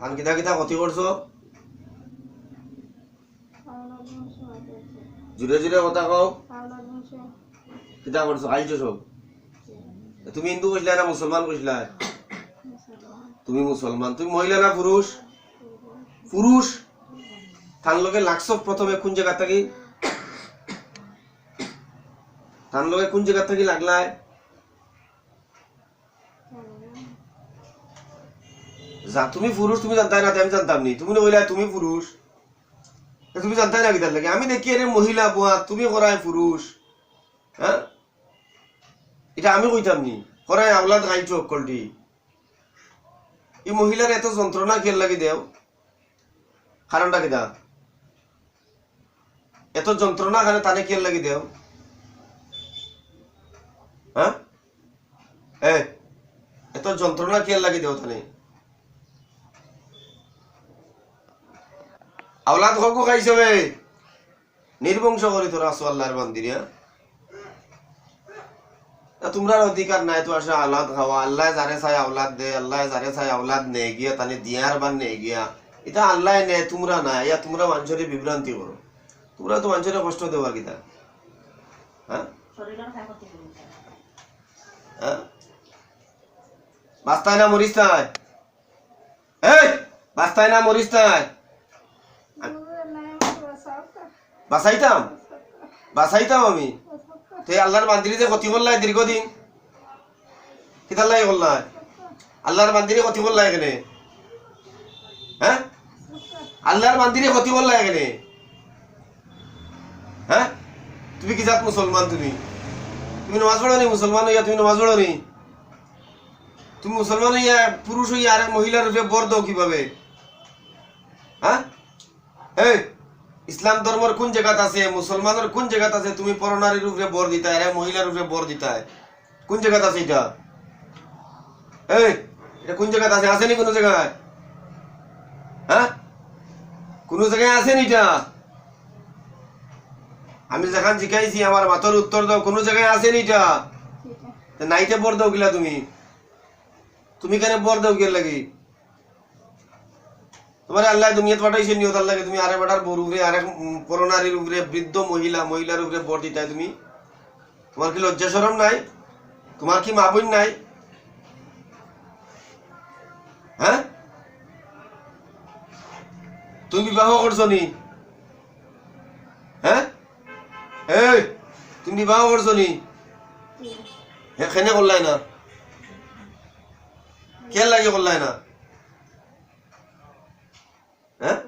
ধান কিতা কিতা ক্ষতি করছ জুড়ে জুড়ে কথা কও। কিতা করছ আইছো সব তুমি হিন্দু কইলা না মুসলমান কইলা তুমি মুসলমান তুমি মহিলা না পুরুষ পুরুষ তার লগে লাগছো প্রথমে কোন জায়গা থাকি? তার লগে কোন জায়গা থাকি লাগলায়? যা, তুমি পুরুষ, তুমি জানতাই না আমি জানতাম নি। তুমি কইলা তুমি পুরুষ। তুমি জানতাই না কিতার লাগে? আমি দেখি এর মহিলা বুয়া তুমি করাই পুরুষ হ্যাঁ এটা আমি কইতাম নি করাই আওলাদ গাইছো অকলটি এই মহিলার এত যন্ত্রণা কেন লাগি দেও? কারণটা কিতা এত যন্ত্রণা কারণে তানে কেন লাগি দেও? হ্যাঁ এত যন্ত্রণা কেন লাগি দেও তানে? আওলাদ হকু খাইছে বে। নির্বংশ করি তোরা আসো আল্লাহর মন্দিরিয়া তোমরা অধিকার নাই তো আসে আওলাদ খাওয়া। আল্লাহ যারে চাই আওলাদ দে আল্লাহ যারে চাই আওলাদ নে গিয়া তানে দিয়ার বান নে গিয়া। এটা আল্লাহ নে তোমরা না ইয়া তোমরা মানুষের বিভ্রান্তি করো। তোমরা তো মানুষের কষ্ট দেওয়া কিতা? হ্যাঁ? হ্যাঁ? বাস্তায় না মরিস তাই এই বাস্তায় না মরিস তাই বাসাইতাম? বাসাইতাম আমি। তে আল্লাহর বান্দিরিতে ক্ষতি করলাই দীর্ঘদিন। কিতার লাগে করলাই আল্লাহর বান্দিরে ক্ষতি করলাই এখানে হ্যাঁ? আল্লাহর বান্দিরে ক্ষতি করলাই এখানে হ্যাঁ? তুমি কি জাত মুসলমান তুমি? তুমি নামাজ পড়ো নি? মুসলমান হইয়া তুমি নামাজ পড়ো নি? তুমি মুসলমান হইয়া পুরুষ হইয়া আর মহিলার রূপে বর দাও কীভাবে? হ্যাঁ? এই ইসলাম ধর্মের কোন জায়গাত আছে? মুসলমানের কোন জায়গাত আছে? তুমি পরনারীর উপরে বর দিতা এরা মহিলার উপরে বর দিতা কোন জায়গাত আছে এটা? এই এটা কোন জায়গাত আছে? আসেনি কোনো জায়গায়? হ্যাঁ? কোন জায়গায় আসেনি এটা? আমি যেখান শিখাইছি আমার মাথার উত্তর দাও কোনো জায়গায় আসেনি এটা? নাইতে বর দাও গিলা তুমি। তুমি কেন বর দাও গিয়ে লাগি? তোমার আল্লাহ দুনিয়াত পাঠাইছে নিয়ত আল্লাহকে তুমি আরে বেটার বর উপরে আরেক উম, পরনারীর উপরে বৃদ্ধ মহিলা মহিলার উপরে বর দিতাই তুমি। তোমার কি লজ্জা শরম নাই? তোমার কি মা বোন নাই? হ্যাঁ? তুমি বিবাহ করছ নি? হ্যাঁ? এই তুমি বিবাহ করছ নি? সেখানে করলাই না? কে লাগে করলাই না? হ্যাঁ?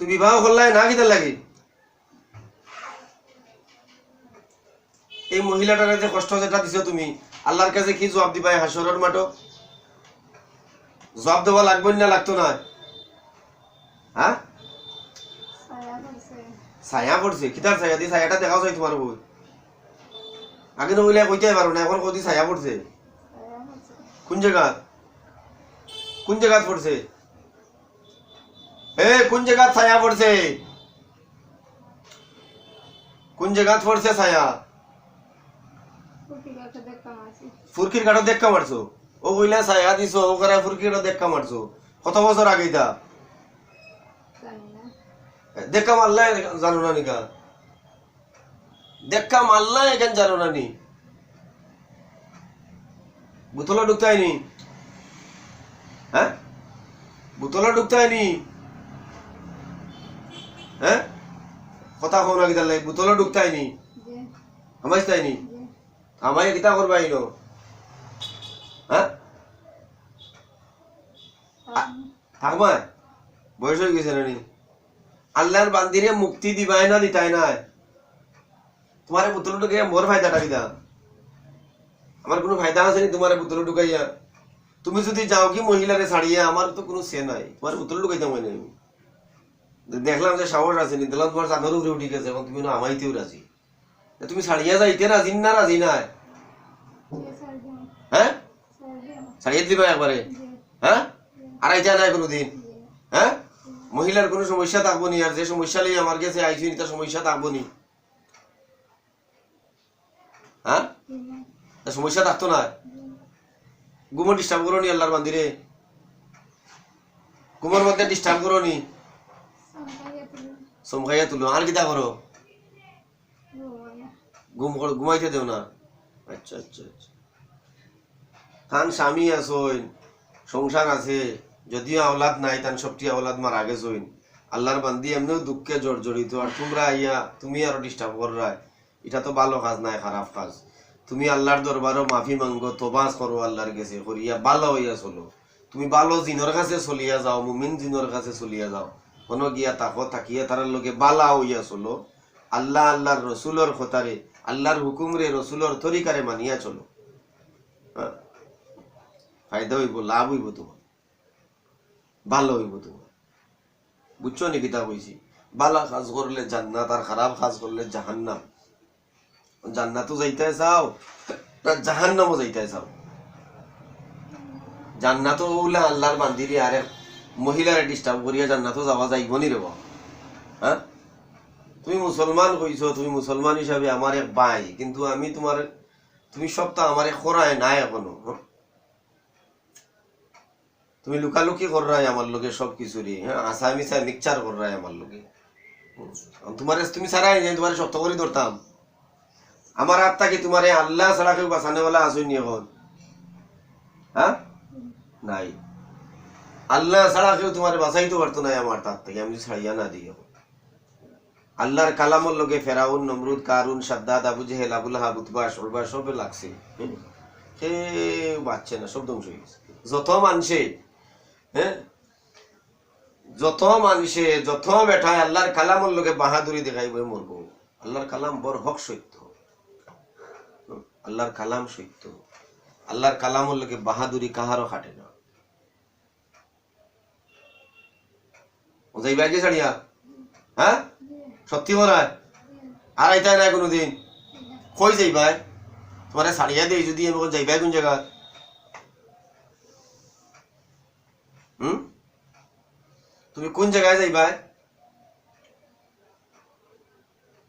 তুই বিবাহ করলাই না কিতার লাগি? এই মহিলাটার যে কষ্ট যেটা দিছো তুমি আল্লাহর কাছে কি জবাব দিবা হাসরের মাঠো? জবাব দেওয়া লাগবে না লাগতো না? হ্যাঁ? ছায়া পড়ছে। কিতার ছায়া? দি ছায়াটা দেখাও চাই তোমার বই আগে নইলে কইতে পারো না এখন কদি ছায়া পড়ছে। কোন জায়গা কোন জায়গাত পড়ছে। এ কোন জায়গাত ছায়া পড়ছে। কোন জায়গাত পড়ছে ছায়া। ফুরকির কাঠো দেখা মারছো। ও কইলা ছায়া দিছো ও করে ফুরকির কাঠো দেখা মারছো। কত বছর আগে এটা? দেখা মারলা জানো না নিকা? দেখা মারলা এখান জানো না নি? বুতলা ঢুকতায়নি হ্যাঁ? বুতলা ঢুকতায়নি হ্যাঁ? কথা কও না কিতার লাগে বুতলা ঢুকতায়নি আমাইস তাইনি আমায় কিতা করবা ইনো হ্যাঁ? থাকবা? বয়স হয়ে গেছে নানি আল্লাহর বান্দিরে মুক্তি দিবাই না দিতাই না তোমারে বুতল ঢুকাইয়া মোর ফায়দাটা কিতা? আমার কোনো ফায়দা আছে নি তোমারে বুতল ঢুকাইয়া? তুমি যদি যাও কি মহিলারে ছাড়িয়া আমার তো কোনো সে নাই। তোমার বুতল ঢুকাইতাম হয় আমি দেখলাম যে সাহস আছে নি দেখলাম তোমার চাদর উপরে উঠে গেছে এখন তুমি না আমাইতেও রাজি। তুমি ছাড়িয়া যাইতে রাজি না রাজি নাই? হ্যাঁ? ছাড়িয়ে। দিবা একবারে? হ্যাঁ? আর আইতা নাই কোনোদিন? হ্যাঁ? মহিলার কোনো সমস্যা থাকব নি আর যে সমস্যা লই আমার কাছে আইসি নি তার সমস্যা থাকব নি। হ্যাঁ? সমস্যা থাকতো না? ঘুমো ডিস্টার্ব করো নি আল্লাহর বান্দিরে। ঘুমোর মধ্যে ডিস্টার্ব করো নি। চমকাইয়া তুলো। আর কিতা করো? ঘুম কর- ঘুমাইতে দেও না। আচ্ছা আচ্ছা আচ্ছা। তান স্বামী আসইন সংসার আছে। যদিও আওলাদ নাই তান সবটি আওলাদ মারা গেছইন আল্লাহর বান্দি এমনিও দুঃখে জর্জরিত। আর তোমরা আইয়া, তুমি আরও ডিস্টার্ব কররা এটা তো ভালো কাজ, নাই খারাপ কাজ। তুমি আল্লাহর দরবারও মাফি মাঙ্গো তোবাস করো আল্লাহর কাছে করিয়া ভালো হইয়া চলো। তুমি ভালো জিনর কাছে চলিয়া যাও, মুমিন জিনর কাছে চলিয়া যাও। কোনো গিয়া তাকো তাকিয়া তার লগে বালা হইয়া চলো। আল্লাহ আল্লাহর রসুলর খতারে আল্লাহর হুকুমরে রসুলর তরিকারে মানিয়া চলো। ফায়দা হইব, লাভ হইব তোমার ভালো হইব তোমার বুঝছ নি কিতা কইছি বালা কাজ করলে জান্নাত আর খারাপ কাজ করলে জাহান্নাম। জান্নাতও যাইতে চাও, না জাহান্নামও যাইতে চাও। জান্নাতও ওলা আল্লাহর বান্দিরি আরে মহিলারে ডিস্টার্ব করিয়া জান্নাতও যাওয়া যাইব নি রে? হ্যাঁ? তুমি মুসলমান কইছো তুমি মুসলমান হিসাবে আমার এক ভাই, কিন্তু আমি তোমার, তুমি সপ্তাহ আমার খরায় নাই এখনও? তুমি লুকালুকি কররাই আমার লোকে সব কিছুরই হ্যাঁ? মিশা মিক্সচার কররাই আমার লোকে তোমার, তুমি ছাড়াই নাই, তোমার সত্য করে ধরতাম। আমার আত্মা কি তোমার আল্লাহ ছাড়া কেউ বাঁচানে বলা আসুন এখন হ্যাঁ? নাই। আল্লাহ ছাড়া কেউ তোমার বাঁচাইতে পারতো নাই আমার তার থেকে আমি ছাড়িয়া না দিই আল্লাহর কালামর লোকে Firaun, Nimrod, Qarun, Shaddad, Abu Jahl, Abul হাব উতবা, সরবা, সবে লাগছে? সে বাচ্চে না, সব ধ্বংস হয়ে গেছে। যত মানুষে হ্যাঁ? যত মানুষে, যত বেঠায় আল্লাহর কালামর লোকে বাহাদুরি দেখাইব, মরবো। আল্লাহর কালাম বড় হক সত্য? আল্লাহর কালাম সত্য। আল্লাহর কালামর লোকে বাহাদুরি কাহারও খাটে না। যাইবা হ্যাঁ? সত্যি মরায় আর আইতাই নাই কোনোদিন? কই যাইবাই? তোমার ছাড়িয়া দেই যদি আমি যাইবাই কোন জায়গা হুম? তুমি কোন জায়গায় যাইবাই?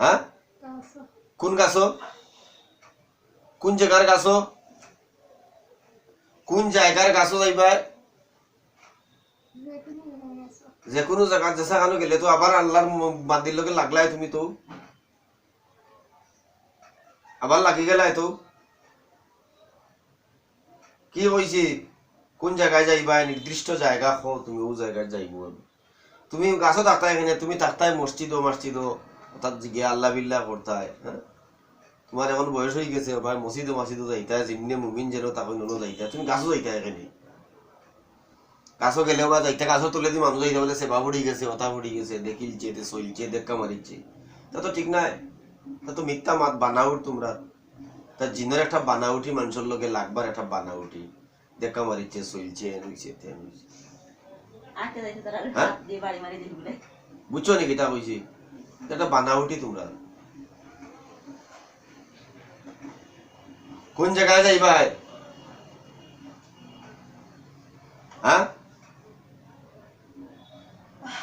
হ্যাঁ? কোন গাছো কোন জায়গার গাছো কোন জায়গার গাছো যাইবাই যে কোনো জায়গা যেসা খানো গেলে তো আবার আল্লাহর বান্দির লগে লাগলাই তুমি তো। আবার লাগি গেলাই তো। কি হয়েছে কোন জায়গায় যাইবা? নির্দিষ্ট জায়গা খো তুমি ও জায়গায় যাইব তুমি গাছও থাকতাই এখানে তুমি থাকতাই মসজিদ ও মসজিদ, অর্থাৎ গিয়ে আল্লাহ বিল্লাহ করতাই হ্যাঁ? তোমার এখন বয়স হয়ে গেছে ভাই মসজিদ ও মসজিদ যাইতাই জিমনে মুমিন যেন তাকে ননো যাইতাই তুমি গাছও যাইতাই এখানে গাছও গেলেও বা যাইতে গাছও তুলে দি মানুষ যাইতে বলে সেবা পড়ি গেছে অতা পড়ি গেছে দেখিলছে তে সইলছে দেখা মারিছে তা তো ঠিক নাই। তা তো মিথ্যা মাত বানাউট তোমরা তা জিনের একটা বানাউটি মানুষের লগে লাগবার একটা বানাউটি দেখা মারিছে সইলছে হইছে হ্যাঁ? দিল বুঝছ নাকি তা কইছি এটা বানাউটি তোমরা কোন জায়গায় যাইবাই হ্যাঁ?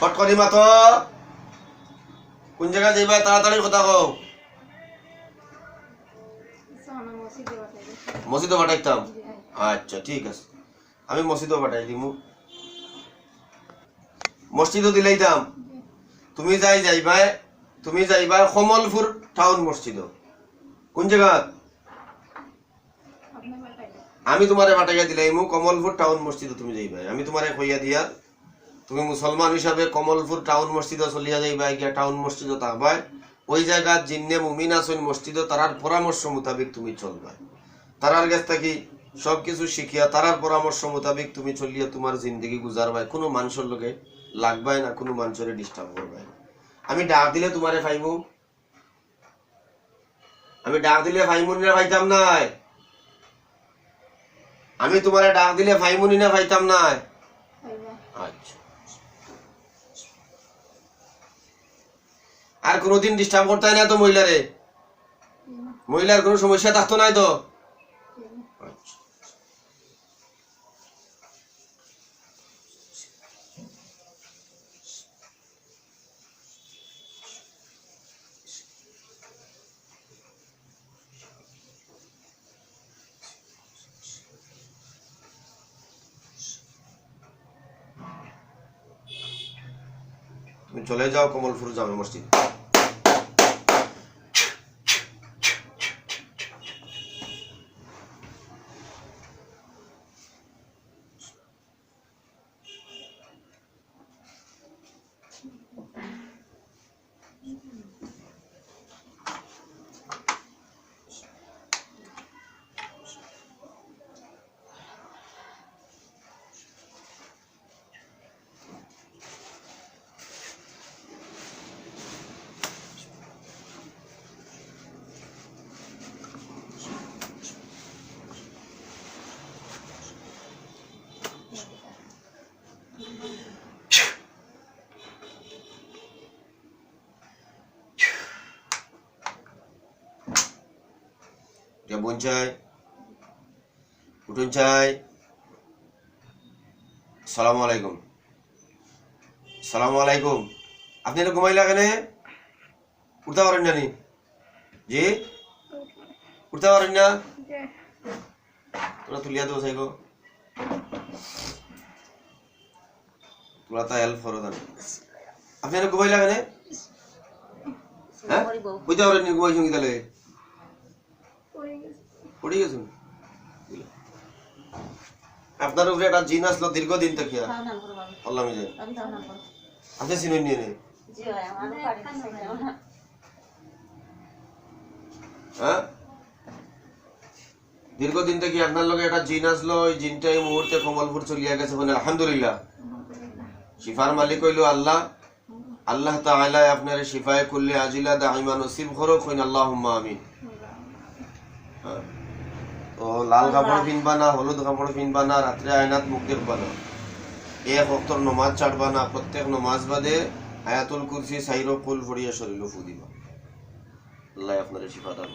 ফটকরি মাতো কোন জায়গায় যাইবাই তাড়াতাড়ি কথা কও। মসজিদও পাঠাইতাম। আচ্ছা ঠিক আছে। আমি মসজিদও পাঠাই দিমু। মসজিদও দিলাইতাম। তুমি যাই যাইবাই, তুমি যাইবা কমলপুর টাউন মসজিদ কোন জায়গা আমি তোমারে পাঠাইয়া দিলাই মু কমলপুর টাউন মসজিদ তুমি যাইবা। আমি তোমারে কইয়া দিয়া, তুমি মুসলমান হিসাবে কমলপুর টাউন মসজিদ চলিয়া যাইবা গিয়া টাউন মসজিদ থাকবাই ওই জায়গাত জিন্নে মুমিন আসুন মসজিদ, তারার পরামর্শ মোতাবেক তুমি চলবা। তারার কাছ থেকে সব কিছু শিখিয়া, তারার পরামর্শ মোতাবেক তুমি চলিয়া তোমার জিন্দগি গুজারবাই কোনো মানুষের লোকে লাগবাই না, কোনো মানুষের ডিস্টার্ব করবাই না। আমি ডাক দিলে তোমারে ফাইমু আমি ডাক দিলে ফাইমুনি ফাইতাম নাই। আমি তোমারে ডাক দিলে ভাইমুনি না ভাইতাম না। আচ্ছা। আর কোনোদিন ডিস্টার্ব করতে না তো মহিলারে? মহিলার কোনো সমস্যা থাকতো নাই তো? চলে যাও কমলপুর জামে মসজিদ। বোন চাই উঠুন চাই। সালাম আলাইকুম। সালাম আলাইকুম। আপনি এটা ঘুমাইলা কেন? উঠতে পারেন না নি। জি? উঠতে পারেন না? তোরা তুলিয়া দেবো সাইগো তোরা তা হেল্প করো তাহলে আপনি এটা ঘুমাইলা কেন? হ্যাঁ? বুঝতে পারেন ঘুমাইছেন কি তাহলে? পড়ে গেছেন আপনার উপরে একটা জিন আসলো দীর্ঘদিন করো বাবু আল্লাহ তাও আপনি চিনেন নিয়ে নেই হ্যাঁ দীর্ঘদিন থেকে আপনার লগে একটা জিন আসলো ওই জিনটা এই মুহূর্তে কমলপুর চলিয়া গেছে মানে আলহামদুলিল্লাহ। শিফার মালিক হইল আল্লাহ। আল্লাহ তাআলা আপনার শিফায়ে কুল্লি আজিলা দাইমা নসিব করো কইন আল্লাহুম্মা আমিন। তো লাল কাপড় পিনবা না হলুদ কাপড় পিনবা না রাত্রে আয়নাত মুখ দেখবা না। এক অক্তর নমাজ ছাড়বা না প্রত্যেক নমাজ বাদে আয়াতুল কুরসি সাইরো কুল ভরিয়া শরীর ফু দিবা। আল্লাহ আপনার শিফা দান।